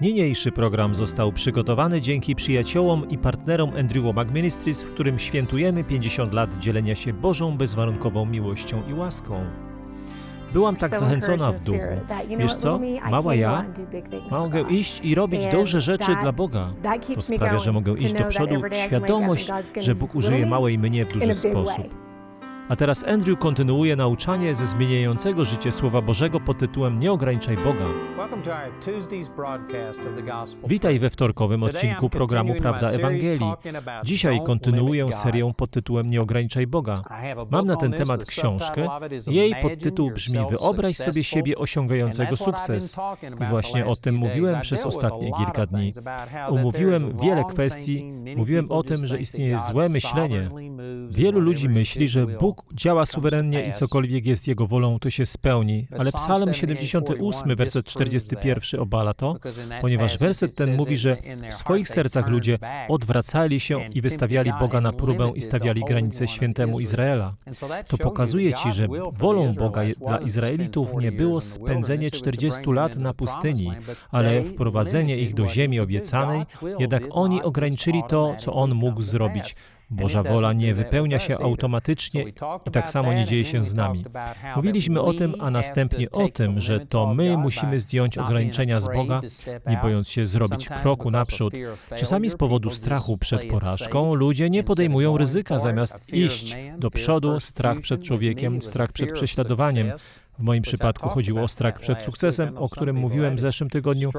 Niniejszy program został przygotowany dzięki przyjaciołom i partnerom Andrew Womack Ministries, w którym świętujemy 50 lat dzielenia się Bożą bezwarunkową miłością i łaską. Byłam tak zachęcona w duchu. Wiesz co? Mała ja mogę iść i robić duże rzeczy dla Boga. To sprawia, że mogę iść do przodu, świadomość, że Bóg użyje małej mnie w duży sposób. A teraz Andrew kontynuuje nauczanie ze zmieniającego życie Słowa Bożego pod tytułem Nie ograniczaj Boga. Witaj we wtorkowym odcinku programu Prawda Ewangelii. Dzisiaj kontynuuję serię pod tytułem Nie ograniczaj Boga. Mam na ten temat książkę. Jej podtytuł brzmi Wyobraź sobie siebie osiągającego sukces. I właśnie o tym mówiłem przez ostatnie kilka dni. Omówiłem wiele kwestii. Mówiłem o tym, że istnieje złe myślenie. Wielu ludzi myśli, że Bóg działa suwerennie i cokolwiek jest Jego wolą, to się spełni. Ale Psalm 78, werset 41 obala to, ponieważ werset ten mówi, że w swoich sercach ludzie odwracali się i wystawiali Boga na próbę i stawiali granice świętemu Izraela. To pokazuje Ci, że wolą Boga dla Izraelitów nie było spędzenie 40 lat na pustyni, ale wprowadzenie ich do ziemi obiecanej, jednak oni ograniczyli to, co On mógł zrobić. Boża wola nie wypełnia się automatycznie i tak samo nie dzieje się z nami. Mówiliśmy o tym, a następnie o tym, że to my musimy zdjąć ograniczenia z Boga, nie bojąc się zrobić kroku naprzód. Czasami z powodu strachu przed porażką ludzie nie podejmują ryzyka, zamiast iść do przodu, strach przed człowiekiem, strach przed prześladowaniem. W moim przypadku chodziło o strach przed sukcesem, o którym mówiłem w zeszłym tygodniu.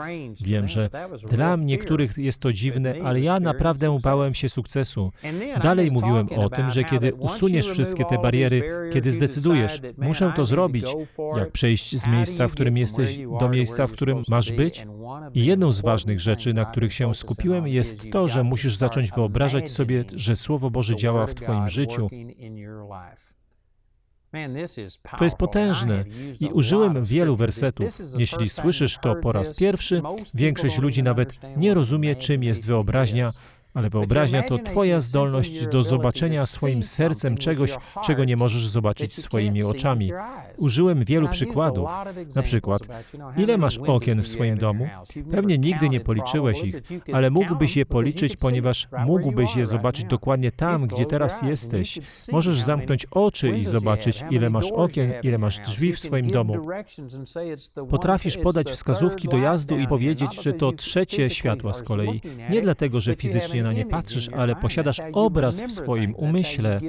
Wiem, że dla niektórych jest to dziwne, ale ja naprawdę bałem się sukcesu. Dalej mówiłem o tym, że kiedy usuniesz wszystkie te bariery, kiedy zdecydujesz, muszę to zrobić, jak przejść z miejsca, w którym jesteś, do miejsca, w którym masz być. I jedną z ważnych rzeczy, na których się skupiłem, jest to, że musisz zacząć wyobrażać sobie, że Słowo Boże działa w Twoim życiu. To jest potężne i użyłem wielu wersetów. Jeśli słyszysz to po raz pierwszy, większość ludzi nawet nie rozumie, czym jest wyobraźnia, ale wyobraźnia to Twoja zdolność do zobaczenia swoim sercem czegoś, czego nie możesz zobaczyć swoimi oczami. Użyłem wielu przykładów. Na przykład, ile masz okien w swoim domu? Pewnie nigdy nie policzyłeś ich, ale mógłbyś je policzyć, ponieważ mógłbyś je zobaczyć dokładnie tam, gdzie teraz jesteś. Możesz zamknąć oczy i zobaczyć, ile masz okien, ile masz drzwi w swoim domu. Potrafisz podać wskazówki do jazdu i powiedzieć, że to trzecie światła z kolei. Nie dlatego, że fizycznie na nie patrzysz, ale posiadasz obraz w swoim umyśle.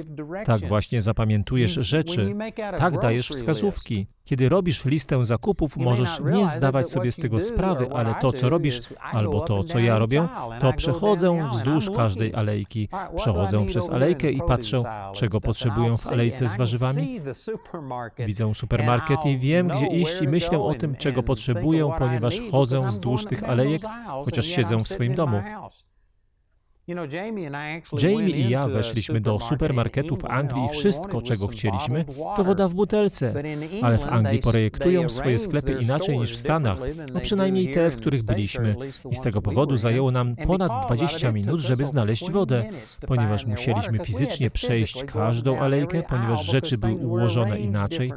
Tak właśnie zapamiętujesz rzeczy, tak dajesz wskazówki. Kiedy robisz listę zakupów, możesz nie zdawać sobie z tego sprawy, ale to, co robisz, albo to, co ja robię, to przechodzę wzdłuż każdej alejki. Przechodzę przez alejkę i patrzę, czego potrzebuję w alejce z warzywami. Widzę supermarket i wiem, gdzie iść i myślę o tym, czego potrzebuję, ponieważ chodzę wzdłuż tych alejek, chociaż siedzę w swoim domu. Jamie i ja weszliśmy do supermarketu w Anglii i wszystko, czego chcieliśmy, to woda w butelce. Ale w Anglii projektują swoje sklepy inaczej niż w Stanach, no przynajmniej te, w których byliśmy. I z tego powodu zajęło nam ponad 20 minut, żeby znaleźć wodę, ponieważ musieliśmy fizycznie przejść każdą alejkę, ponieważ rzeczy były ułożone inaczej.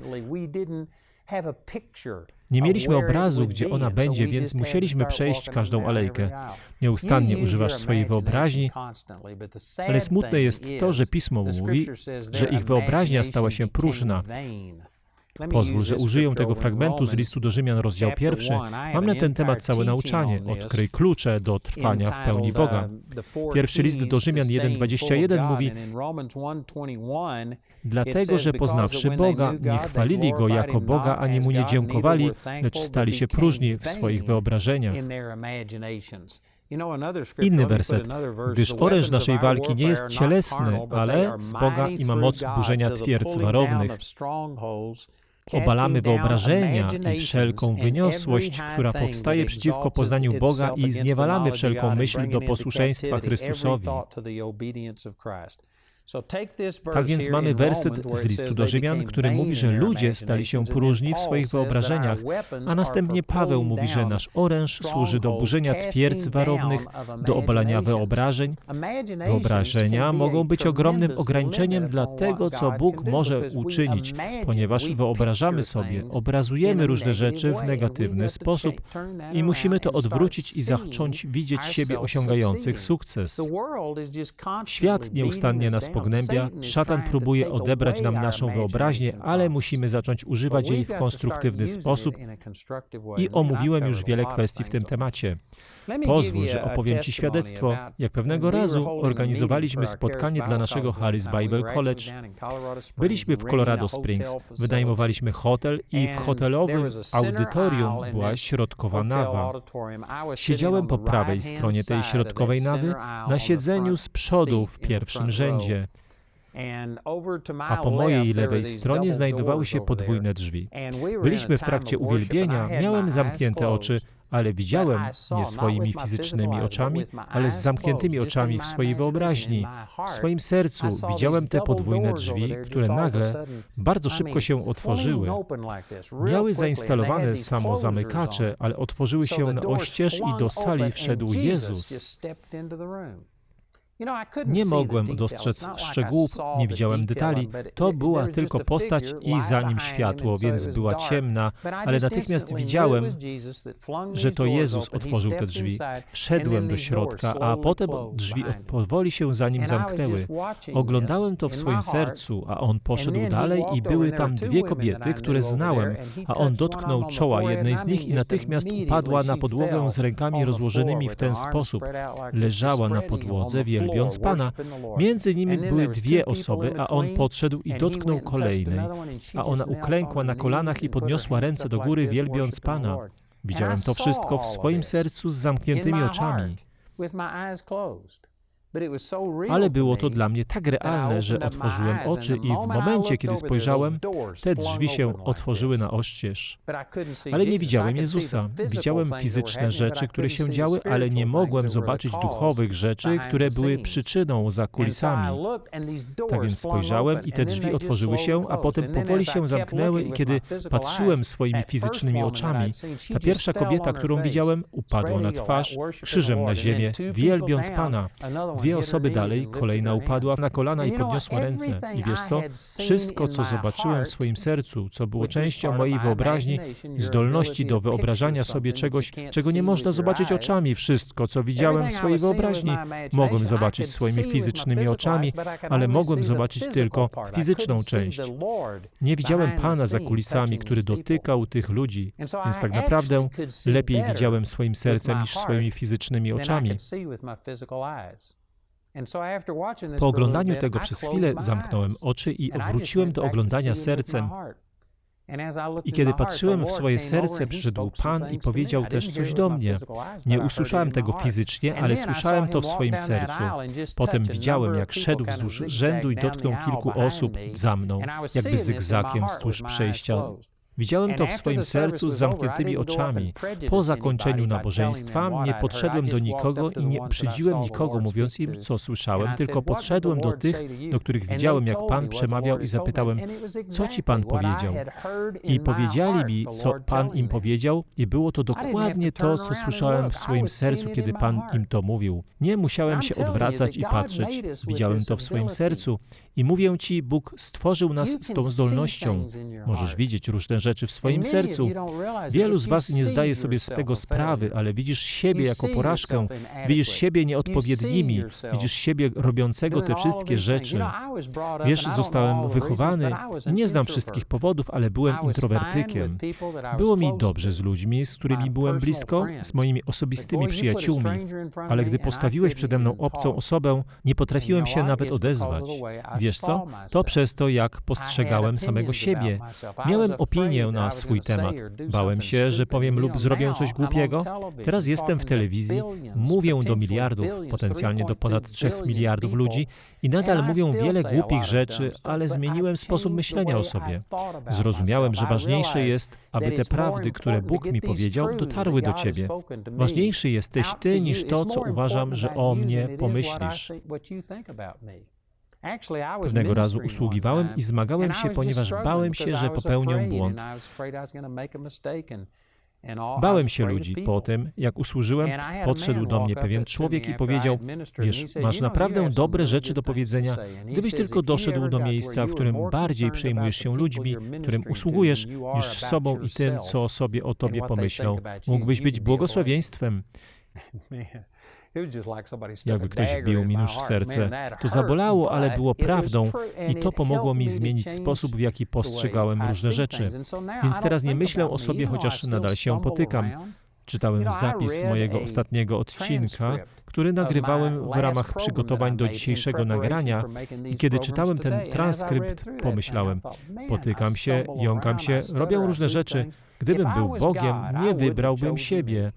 Nie mieliśmy obrazu, gdzie ona będzie, więc musieliśmy przejść każdą alejkę. Nieustannie używasz swojej wyobraźni, ale smutne jest to, że Pismo mówi, że ich wyobraźnia stała się próżna. Pozwól, że użyję tego fragmentu z listu do Rzymian, rozdział pierwszy. Mam na ten temat całe nauczanie. Odkryj klucze do trwania w pełni Boga. Pierwszy list do Rzymian 1,21 mówi Dlatego, że poznawszy Boga, nie chwalili Go jako Boga, ani Mu nie dziękowali, lecz stali się próżni w swoich wyobrażeniach. Inny werset, gdyż oręż naszej walki nie jest cielesny, ale z Boga i ma moc burzenia twierdz warownych. Obalamy wyobrażenia i wszelką wyniosłość, która powstaje przeciwko poznaniu Boga i zniewalamy wszelką myśl do posłuszeństwa Chrystusowi. Tak więc mamy werset z listu do Rzymian, który mówi, że ludzie stali się próżni w swoich wyobrażeniach, a następnie Paweł mówi, że nasz oręż służy do burzenia twierdz warownych, do obalania wyobrażeń. Wyobrażenia mogą być ogromnym ograniczeniem dla tego, co Bóg może uczynić, ponieważ wyobrażamy sobie, obrazujemy różne rzeczy w negatywny sposób i musimy to odwrócić i zacząć widzieć siebie osiągających sukces. Świat nieustannie nas pognębia, szatan próbuje odebrać nam naszą wyobraźnię, ale musimy zacząć używać jej w konstruktywny sposób. i omówiłem już wiele kwestii w tym temacie. Pozwól, że opowiem Ci świadectwo, jak pewnego razu organizowaliśmy spotkanie dla naszego Harris Bible College. Byliśmy w Colorado Springs, wynajmowaliśmy hotel i w hotelowym audytorium była środkowa nawa. Siedziałem po prawej stronie tej środkowej nawy, na siedzeniu z przodu w pierwszym rzędzie a po mojej lewej stronie znajdowały się podwójne drzwi. Byliśmy w trakcie uwielbienia, miałem zamknięte oczy, ale widziałem nie swoimi fizycznymi oczami, ale z zamkniętymi oczami w swojej wyobraźni, w swoim sercu. Widziałem te podwójne drzwi, które nagle bardzo szybko się otworzyły. Miały zainstalowane samozamykacze, ale otworzyły się na oścież i do sali wszedł Jezus. Nie mogłem dostrzec szczegółów, nie widziałem detali. To była tylko postać i za nim światło, więc była ciemna, ale natychmiast widziałem, że to Jezus otworzył te drzwi. Wszedłem do środka, a potem drzwi powoli się za nim zamknęły. Oglądałem to w swoim sercu, a on poszedł dalej i były tam dwie kobiety, które znałem, a on dotknął czoła jednej z nich i natychmiast upadła na podłogę z rękami rozłożonymi w ten sposób. Leżała na podłodze, wielbiąc wielbiąc Pana. Między nimi były dwie osoby, a on podszedł i dotknął kolejnej, a ona uklękła na kolanach i podniosła ręce do góry, wielbiąc Pana. Widziałem to wszystko w swoim sercu z zamkniętymi oczami. Ale było to dla mnie tak realne, że otworzyłem oczy i w momencie, kiedy spojrzałem, te drzwi się otworzyły na oścież. Ale nie widziałem Jezusa. Widziałem fizyczne rzeczy, które się działy, ale nie mogłem zobaczyć duchowych rzeczy, które były przyczyną za kulisami. Tak więc spojrzałem i te drzwi otworzyły się, a potem powoli się zamknęły i kiedy patrzyłem swoimi fizycznymi oczami, ta pierwsza kobieta, którą widziałem, upadła na twarz, krzyżem na ziemię, wielbiąc Pana. Dwie osoby dalej, kolejna upadła na kolana i podniosła ręce. I wiesz co? Wszystko, co zobaczyłem w swoim sercu, co było częścią mojej wyobraźni, zdolności do wyobrażania sobie czegoś, czego nie można zobaczyć oczami, wszystko, co widziałem w swojej wyobraźni, mogłem zobaczyć swoimi fizycznymi oczami, ale mogłem zobaczyć tylko fizyczną część. Nie widziałem Pana za kulisami, który dotykał tych ludzi, więc tak naprawdę lepiej widziałem swoim sercem niż swoimi fizycznymi oczami. Po oglądaniu tego przez chwilę zamknąłem oczy i wróciłem do oglądania sercem. I kiedy patrzyłem w swoje serce, przyszedł Pan i powiedział też coś do mnie. Nie usłyszałem tego fizycznie, ale słyszałem to w swoim sercu. Potem widziałem, jak szedł wzdłuż rzędu i dotknął kilku osób za mną, jakby zygzakiem wzdłuż przejścia Widziałem to w swoim sercu z zamkniętymi oczami. Po zakończeniu nabożeństwa nie podszedłem do nikogo i nie uprzedziłem nikogo, mówiąc im, co słyszałem, tylko podszedłem do tych, do których widziałem, jak Pan przemawiał i zapytałem, co Ci Pan powiedział? I powiedzieli mi, co Pan im powiedział i było to dokładnie to, co słyszałem w swoim sercu, kiedy Pan im to mówił. Nie musiałem się odwracać i patrzeć. Widziałem to w swoim sercu i mówię Ci, Bóg stworzył nas z tą zdolnością. Możesz widzieć różne rzeczy w swoim sercu. Wielu z Was nie zdaje sobie z tego sprawy, ale widzisz siebie jako porażkę, widzisz siebie nieodpowiednimi, widzisz siebie robiącego te wszystkie rzeczy. Wiesz, zostałem wychowany, nie znam wszystkich powodów, ale byłem introwertykiem. Było mi dobrze z ludźmi, z którymi byłem blisko, z moimi osobistymi przyjaciółmi, ale gdy postawiłeś przede mną obcą osobę, nie potrafiłem się nawet odezwać. Wiesz co? To przez to, jak postrzegałem samego siebie. Miałem opinię na swój temat. Bałem się, że powiem lub zrobię coś głupiego. Teraz jestem w telewizji, mówię do miliardów, potencjalnie do ponad trzech miliardów ludzi i nadal mówię wiele głupich rzeczy, ale zmieniłem sposób myślenia o sobie. Zrozumiałem, że ważniejsze jest, aby te prawdy, które Bóg mi powiedział, dotarły do ciebie. Ważniejszy jesteś ty niż to, co uważam, że o mnie pomyślisz. Pewnego razu usługiwałem i zmagałem się, ponieważ bałem się, że popełnię błąd. Bałem się ludzi. Potem, jak usłużyłem, podszedł do mnie pewien człowiek i powiedział: Wiesz, masz naprawdę dobre rzeczy do powiedzenia. Gdybyś tylko doszedł do miejsca, w którym bardziej przejmujesz się ludźmi, którym usługujesz, niż sobą i tym, co sobie o tobie pomyślą, mógłbyś być błogosławieństwem. Jakby ktoś wbił mi nóż w serce. To zabolało, ale było prawdą i to pomogło mi zmienić sposób, w jaki postrzegałem różne rzeczy. Więc teraz nie myślę o sobie, chociaż nadal się potykam. Czytałem zapis mojego ostatniego odcinka, który nagrywałem w ramach przygotowań do dzisiejszego nagrania i kiedy czytałem ten transkrypt, pomyślałem, potykam się, jąkam się, robię różne rzeczy. Gdybym był Bogiem, nie wybrałbym siebie.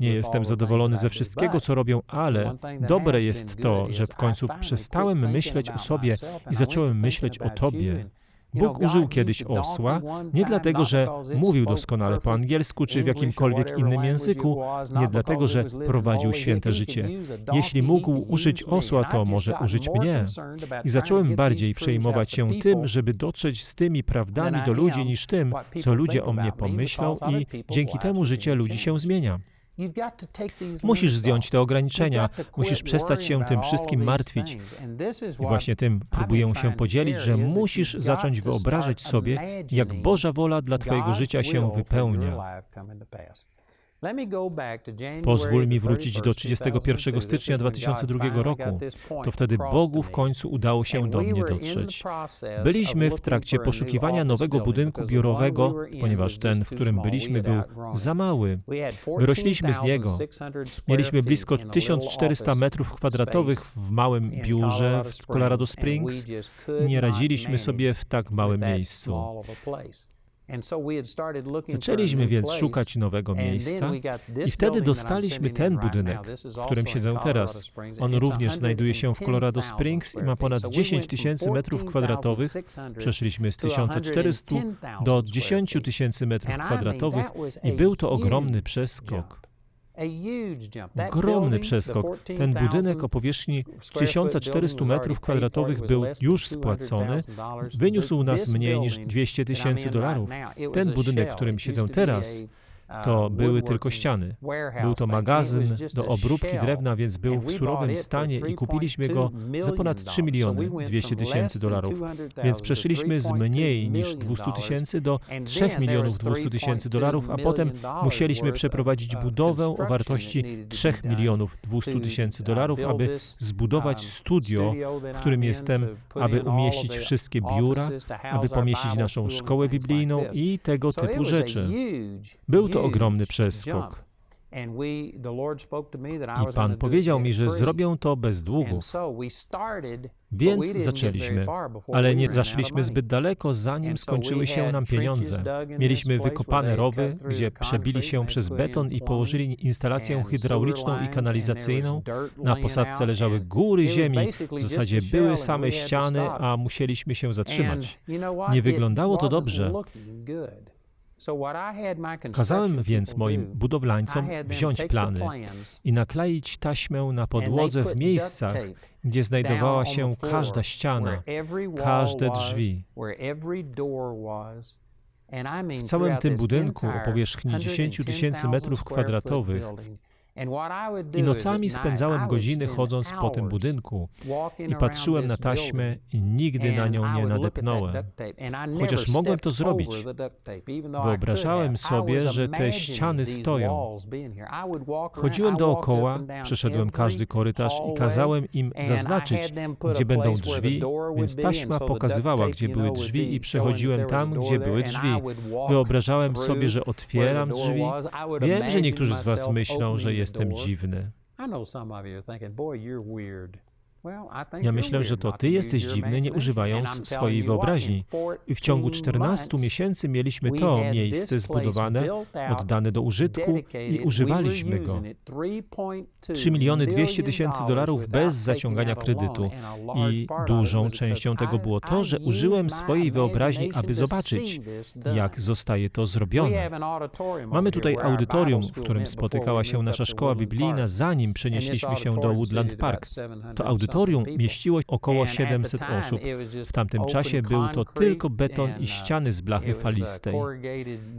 Nie jestem zadowolony ze wszystkiego, co robią, ale dobre jest to, że w końcu przestałem myśleć o sobie i zacząłem myśleć o Tobie. Bóg użył kiedyś osła nie dlatego, że mówił doskonale po angielsku czy w jakimkolwiek innym języku, nie dlatego, że prowadził święte życie. Jeśli mógł użyć osła, to może użyć mnie. I zacząłem bardziej przejmować się tym, żeby dotrzeć z tymi prawdami do ludzi, niż tym, co ludzie o mnie pomyślą, i dzięki temu życie ludzi się zmienia. Musisz zdjąć te ograniczenia, musisz przestać się tym wszystkim martwić. I właśnie tym próbuję się podzielić, że musisz zacząć wyobrażać sobie, jak Boża wola dla Twojego życia się wypełnia. Pozwól mi wrócić do 31 stycznia 2002 roku. To wtedy Bogu w końcu udało się do mnie dotrzeć. Byliśmy w trakcie poszukiwania nowego budynku biurowego, ponieważ ten, w którym byliśmy, był za mały. Wyrośliśmy z niego. Mieliśmy blisko 1400 metrów kwadratowych w małym biurze w Colorado Springs i nie radziliśmy sobie w tak małym miejscu. Zaczęliśmy więc szukać nowego miejsca i wtedy dostaliśmy ten budynek, w którym siedzę teraz. On również znajduje się w Colorado Springs i ma ponad 10 tysięcy metrów kwadratowych. Przeszliśmy z 1400 do 10 tysięcy metrów kwadratowych i był to ogromny przeskok. Ogromny przeskok. Ten budynek o powierzchni 1400 metrów kwadratowych był już spłacony, wyniósł nas mniej niż 200 tysięcy dolarów. Ten budynek, w którym siedzę teraz, to były tylko ściany. Był to magazyn do obróbki drewna, więc był w surowym stanie i kupiliśmy go za ponad 3 miliony 200 tysięcy dolarów. Więc przeszliśmy z mniej niż 200 tysięcy do 3 milionów 200 tysięcy dolarów, a potem musieliśmy przeprowadzić budowę o wartości 3 milionów 200 tysięcy dolarów, aby zbudować studio, w którym jestem, aby umieścić wszystkie biura, aby pomieścić naszą szkołę biblijną i tego typu rzeczy. Był to ogromny przeskok. I Pan powiedział mi, że zrobię to bez długów. Więc zaczęliśmy, ale nie zaszliśmy zbyt daleko, zanim skończyły się nam pieniądze. Mieliśmy wykopane rowy, gdzie przebili się przez beton i położyli instalację hydrauliczną i kanalizacyjną. Na posadce leżały góry ziemi, w zasadzie były same ściany, a musieliśmy się zatrzymać. Nie wyglądało to dobrze. Kazałem więc moim budowlańcom wziąć plany i nakleić taśmę na podłodze w miejscach, gdzie znajdowała się każda ściana, każde drzwi. W całym tym budynku o powierzchni 10 tysięcy metrów kwadratowych i nocami spędzałem godziny chodząc po tym budynku i patrzyłem na taśmę i nigdy na nią nie nadepnąłem. Chociaż mogłem to zrobić. Wyobrażałem sobie, że te ściany stoją. Chodziłem dookoła, przeszedłem każdy korytarz i kazałem im zaznaczyć, gdzie będą drzwi, więc taśma pokazywała, gdzie były drzwi i przechodziłem tam, gdzie były drzwi. Wyobrażałem sobie, że otwieram drzwi. Wiem, że niektórzy z Was myślą, że jestem dziwny. Ja myślę, że to ty jesteś dziwny, nie używając swojej wyobraźni. I w ciągu 14 miesięcy mieliśmy to miejsce zbudowane, oddane do użytku i używaliśmy go. 3 miliony 200 tysięcy dolarów bez zaciągania kredytu. I dużą częścią tego było to, że użyłem swojej wyobraźni, aby zobaczyć, jak zostaje to zrobione. Mamy tutaj audytorium, w którym spotykała się nasza szkoła biblijna, zanim przenieśliśmy się do Woodland Park. To audytorium audytorium mieściło około 700 osób. W tamtym czasie był to tylko beton i ściany z blachy falistej.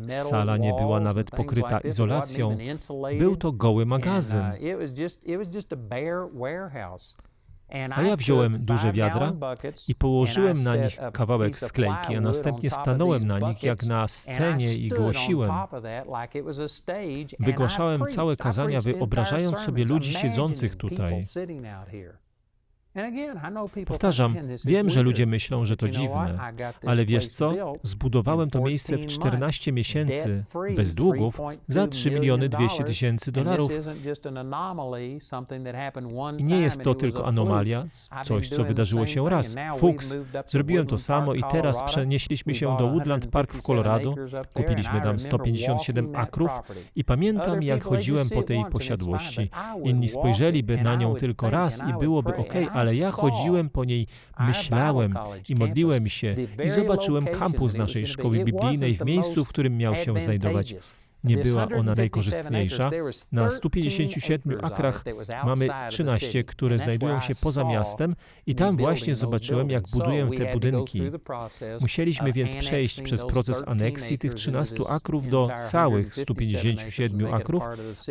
Sala nie była nawet pokryta izolacją. Był to goły magazyn. A ja wziąłem duże wiadra i położyłem na nich kawałek sklejki, a następnie stanąłem na nich jak na scenie i głosiłem. Wygłaszałem całe kazania, wyobrażając sobie ludzi siedzących tutaj. Powtarzam, wiem, że ludzie myślą, że to dziwne, ale wiesz co? Zbudowałem to miejsce w 14 miesięcy, bez długów, za 3 miliony 200 tysięcy dolarów. I nie jest to tylko anomalia, coś, co wydarzyło się raz. Fuchs, zrobiłem to samo i teraz przenieśliśmy się do Woodland Park w Colorado, kupiliśmy tam 157 akrów i pamiętam, jak chodziłem po tej posiadłości. Inni spojrzeliby na nią tylko raz i byłoby ok, ale ja chodziłem po niej, myślałem i modliłem się i zobaczyłem kampus naszej szkoły biblijnej w miejscu, w którym miał się znajdować. Nie była ona najkorzystniejsza. Na 157 akrach mamy 13, które znajdują się poza miastem i tam właśnie zobaczyłem, jak buduję te budynki. Musieliśmy więc przejść przez proces aneksji tych 13 akrów do całych 157 akrów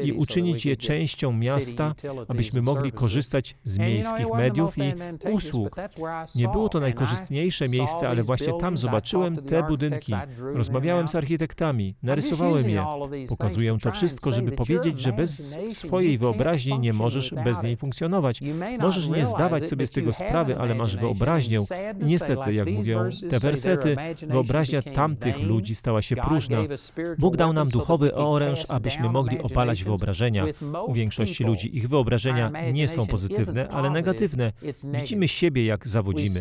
i uczynić je częścią miasta, abyśmy mogli korzystać z miejskich mediów i usług. Nie było to najkorzystniejsze miejsce, ale właśnie tam zobaczyłem te budynki. Rozmawiałem z architektami, narysowałem je. Pokazuję to wszystko, żeby powiedzieć, że bez swojej wyobraźni nie możesz bez niej funkcjonować. Możesz nie zdawać sobie z tego sprawy, ale masz wyobraźnię. Niestety, jak mówią te wersety, wyobraźnia tamtych ludzi stała się próżna. Bóg dał nam duchowy oręż, abyśmy mogli opalać wyobrażenia. U większości ludzi ich wyobrażenia nie są pozytywne, ale negatywne. Widzimy siebie, jak zawodzimy.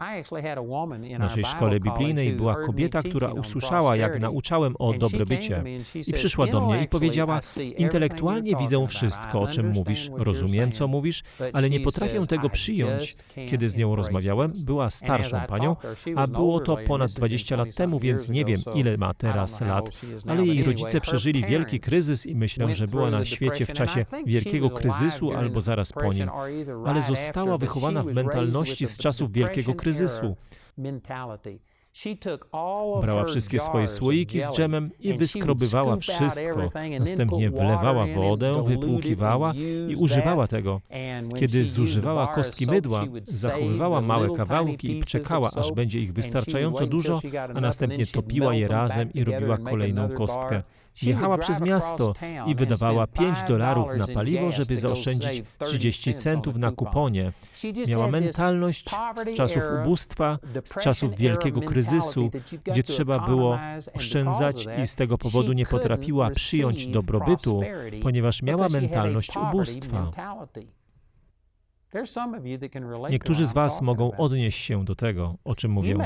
W naszej szkole biblijnej była kobieta, która usłyszała, jak nauczałem o dobrobycie i przyszła do mnie i powiedziała, intelektualnie widzę wszystko, o czym mówisz, rozumiem, co mówisz, ale nie potrafię tego przyjąć. Kiedy z nią rozmawiałem, była starszą panią, a było to ponad 20 lat temu, więc nie wiem, ile ma teraz lat, ale jej rodzice przeżyli wielki kryzys i myślę, że była na świecie w czasie wielkiego kryzysu albo zaraz po nim, ale została wychowana w mentalności z czasów wielkiego kryzysu kryzysu. Brała wszystkie swoje słoiki z dżemem i wyskrobywała wszystko. Następnie wlewała wodę, wypłukiwała i używała tego. Kiedy zużywała kostki mydła, zachowywała małe kawałki i czekała, aż będzie ich wystarczająco dużo, a następnie topiła je razem i robiła kolejną kostkę. Jechała przez miasto i wydawała 5 dolarów na paliwo, żeby zaoszczędzić 30 centów na kuponie. Miała mentalność z czasów ubóstwa, z czasów wielkiego kryzysu, gdzie trzeba było oszczędzać i z tego powodu nie potrafiła przyjąć dobrobytu, ponieważ miała mentalność ubóstwa. Niektórzy z Was mogą odnieść się do tego, o czym mówię.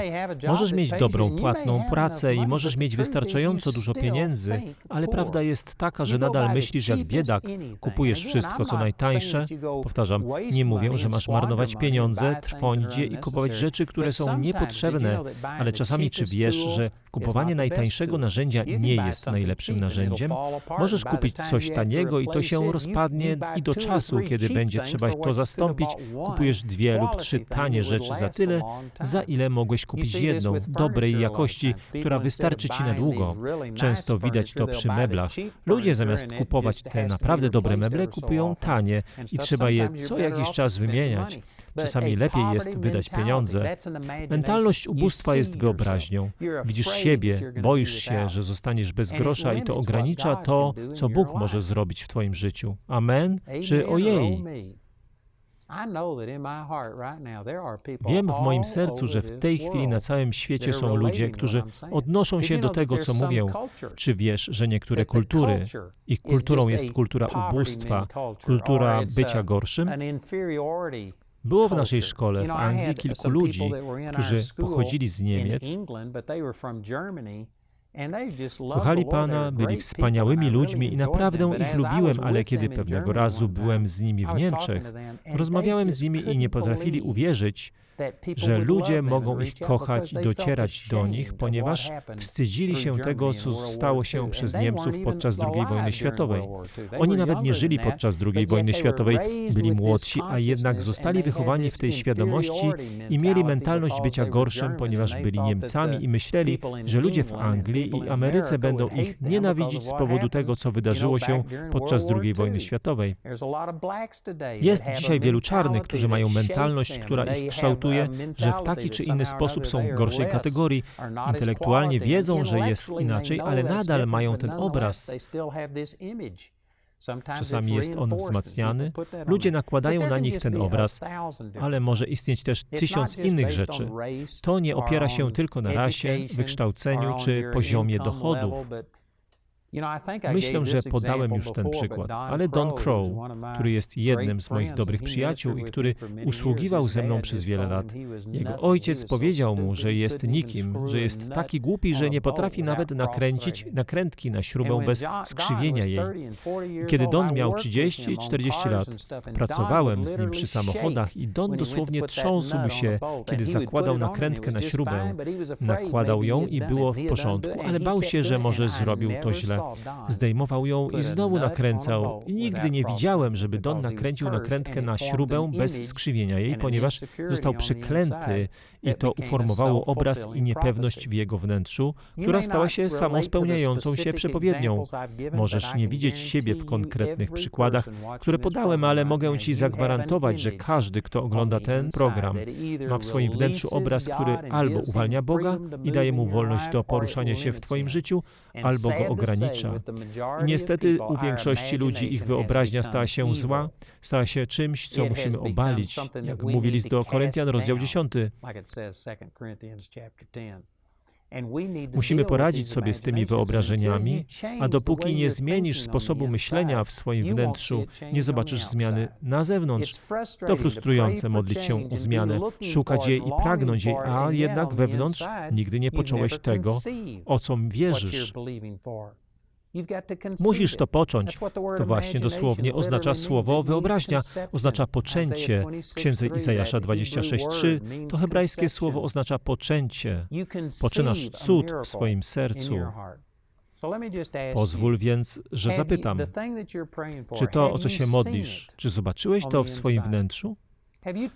Możesz mieć dobrą, płatną pracę i możesz mieć wystarczająco dużo pieniędzy, ale prawda jest taka, że nadal myślisz jak biedak, kupujesz wszystko, co najtańsze. Powtarzam, nie mówię, że masz marnować pieniądze, trwonić je i kupować rzeczy, które są niepotrzebne, ale czasami czy wiesz, że kupowanie najtańszego narzędzia nie jest najlepszym narzędziem? Możesz kupić coś taniego i to się rozpadnie i do czasu, kiedy będzie trzeba to zastąpić, kupujesz dwie lub trzy tanie rzeczy za tyle, za ile mogłeś kupić jedną dobrej jakości, która wystarczy ci na długo. Często widać to przy meblach. Ludzie zamiast kupować te naprawdę dobre meble, kupują tanie i trzeba je co jakiś czas wymieniać. Czasami lepiej jest wydać pieniądze. Mentalność ubóstwa jest wyobraźnią. Widzisz siebie, boisz się, że zostaniesz bez grosza i to ogranicza to, co Bóg może zrobić w Twoim życiu. Amen czy ojej? Wiem w moim sercu, że w tej chwili na całym świecie są ludzie, którzy odnoszą się do tego, co mówię. Czy wiesz, że niektóre kultury, ich kulturą jest kultura ubóstwa, kultura bycia gorszym? Było w naszej szkole w Anglii kilku ludzi, którzy pochodzili z Niemiec Kochali Pana, byli wspaniałymi ludźmi i naprawdę ich lubiłem, ale kiedy pewnego razu byłem z nimi w Niemczech, rozmawiałem z nimi i nie potrafili uwierzyć, że ludzie mogą ich kochać i docierać do nich, ponieważ wstydzili się tego, co stało się przez Niemców podczas II wojny światowej. Oni nawet nie żyli podczas II wojny światowej, byli młodsi, a jednak zostali wychowani w tej świadomości i mieli mentalność bycia gorszym, ponieważ byli Niemcami i myśleli, że ludzie w Anglii i Ameryce będą ich nienawidzić z powodu tego, co wydarzyło się podczas II wojny światowej. Jest dzisiaj wielu czarnych, którzy mają mentalność, która ich kształtuje że w taki czy inny sposób są gorszej kategorii. Intelektualnie wiedzą, że jest inaczej, ale nadal mają ten obraz. Czasami jest on wzmacniany, ludzie nakładają na nich ten obraz, ale może istnieć też tysiąc innych rzeczy. To nie opiera się tylko na rasie, wykształceniu czy poziomie dochodów. Myślę, że podałem już ten przykład, ale Don Crow, który jest jednym z moich dobrych przyjaciół i który usługiwał ze mną przez wiele lat, jego ojciec powiedział mu, że jest nikim, że jest taki głupi, że nie potrafi nawet nakręcić nakrętki na śrubę bez skrzywienia jej. I kiedy Don miał 30 i 40 lat, pracowałem z nim przy samochodach i Don dosłownie trząsł się, kiedy zakładał nakrętkę na śrubę. Nakładał ją i było w porządku, ale bał się, że może zrobił to źle. Zdejmował ją i znowu nakręcał. Nigdy nie widziałem, żeby Don nakręcił nakrętkę na śrubę bez skrzywienia jej, ponieważ został przeklęty i to uformowało obraz i niepewność w jego wnętrzu, która stała się samospełniającą się przepowiednią. Możesz nie widzieć siebie w konkretnych przykładach, które podałem, ale mogę Ci zagwarantować, że każdy, kto ogląda ten program, ma w swoim wnętrzu obraz, który albo uwalnia Boga i daje mu wolność do poruszania się w Twoim życiu, albo go ogranicza. I niestety u większości ludzi ich wyobraźnia stała się zła, stała się czymś, co musimy obalić, jak mówi list do Koryntian, rozdział 10. Musimy poradzić sobie z tymi wyobrażeniami, a dopóki nie zmienisz sposobu myślenia w swoim wnętrzu, nie zobaczysz zmiany na zewnątrz. To frustrujące modlić się o zmianę, szukać jej i pragnąć jej, a jednak wewnątrz nigdy nie począłeś tego, o co wierzysz. Musisz to począć. To właśnie dosłownie oznacza słowo wyobraźnia, oznacza poczęcie. W księdze Izajasza 26:3 to hebrajskie słowo oznacza poczęcie. Poczynasz cud w swoim sercu. Pozwól więc, że zapytam, czy to, o co się modlisz, czy zobaczyłeś to w swoim wnętrzu?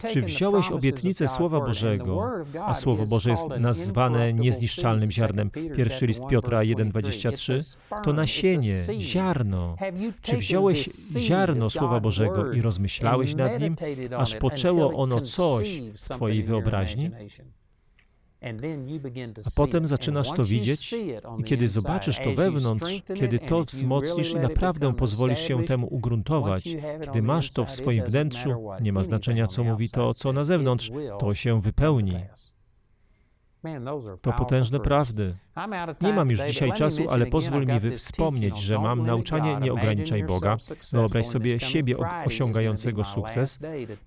Czy wziąłeś obietnicę Słowa Bożego, a Słowo Boże jest nazwane niezniszczalnym ziarnem? Pierwszy list Piotra 1,23 to nasienie, ziarno. Czy wziąłeś ziarno Słowa Bożego i rozmyślałeś nad nim, aż poczęło ono coś w Twojej wyobraźni? A potem zaczynasz to widzieć i kiedy zobaczysz to wewnątrz, kiedy to wzmocnisz i naprawdę pozwolisz się temu ugruntować, kiedy masz to w swoim wnętrzu, nie ma znaczenia, co mówi to, co na zewnątrz, to się wypełni. To potężne prawdy. Nie mam już dzisiaj czasu, ale pozwól mi wspomnieć, że mam nauczanie Nie ograniczaj Boga. Wyobraź sobie siebie osiągającego sukces.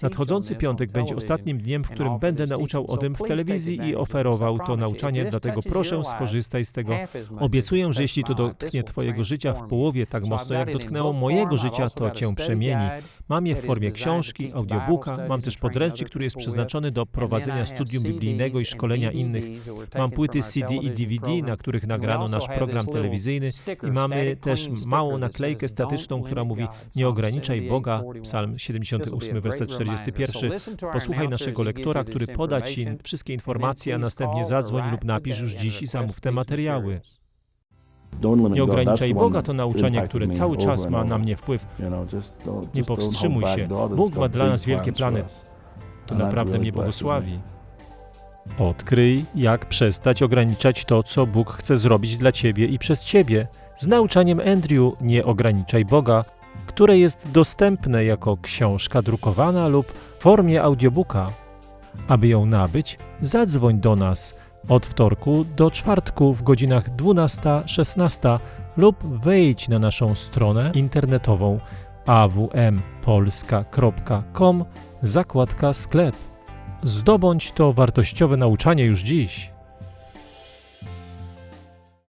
Nadchodzący piątek będzie ostatnim dniem, w którym będę nauczał o tym w telewizji i oferował to nauczanie, dlatego proszę skorzystaj z tego. Obiecuję, że jeśli to dotknie Twojego życia w połowie tak mocno, jak dotknęło mojego życia, to Cię przemieni. Mam je w formie książki, audiobooka, mam też podręcznik, który jest przeznaczony do prowadzenia studium biblijnego i szkolenia innych. Mam płyty CD i DVD, na których nagrano nasz program telewizyjny i mamy też małą naklejkę statyczną, która mówi nie ograniczaj Boga, psalm 78, werset 41. Posłuchaj naszego lektora, który poda Ci wszystkie informacje, a następnie zadzwoń lub napisz już dziś i zamów te materiały. Nie ograniczaj Boga to nauczanie, które cały czas ma na mnie wpływ. Nie powstrzymuj się. Bóg ma dla nas wielkie plany. To naprawdę mnie błogosławi. Odkryj, jak przestać ograniczać to, co Bóg chce zrobić dla Ciebie i przez Ciebie z nauczaniem Andrew Nie ograniczaj Boga, które jest dostępne jako książka drukowana lub w formie audiobooka. Aby ją nabyć, zadzwoń do nas od wtorku do czwartku w godzinach 12-16 lub wejdź na naszą stronę internetową awmpolska.com zakładka sklep. Zdobądź to wartościowe nauczanie już dziś.